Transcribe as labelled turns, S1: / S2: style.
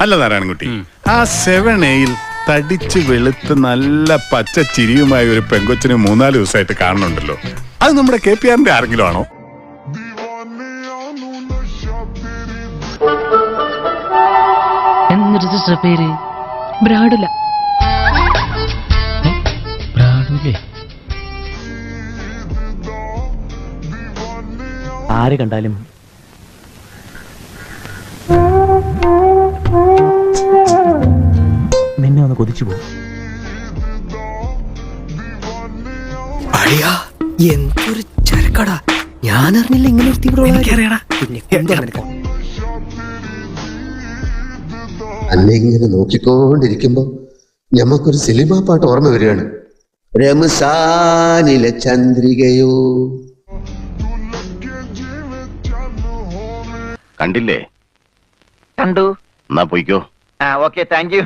S1: അല്ല നാരായണൻകുട്ടി. ആ സെവൻ എയിൽ തടിച്ച് വെളുത്ത് നല്ല പച്ച ചിരിയുമായ ഒരു പെങ്കൊച്ചിനെ മൂന്നാൽ ദിവസമായിട്ട് കാണുന്നുണ്ടല്ലോ. അത് നമ്മുടെ കെ പി ആറിന്റെ ആരെങ്കിലും ആണോ
S2: പേര്?
S3: ബ്രാഡുല?
S4: ആര് കണ്ടാലും ഒന്ന് പോകും
S5: അളിയാ എന്തൊരു ചരക്കടാ. ഞാൻ അറിഞ്ഞില്ല ഇങ്ങനെ ഒരു തീവ്ര പിന്നെ കൊണ്ടുവാ നിനക്ക്.
S6: അന്നെ ഇങ്ങനെ നോക്കിക്കൊണ്ടിരിക്കുമ്പോ ഞമ്മക്കൊരു സിനിമ പാട്ട് ഓർമ്മ വരികയാണ്. രമസാനില ചന്ദ്രികയോ.
S7: കണ്ടില്ലേ?
S8: കണ്ടു.
S7: എന്നാ പോയിക്കോ.
S8: ആ ഓക്കെ താങ്ക് യു.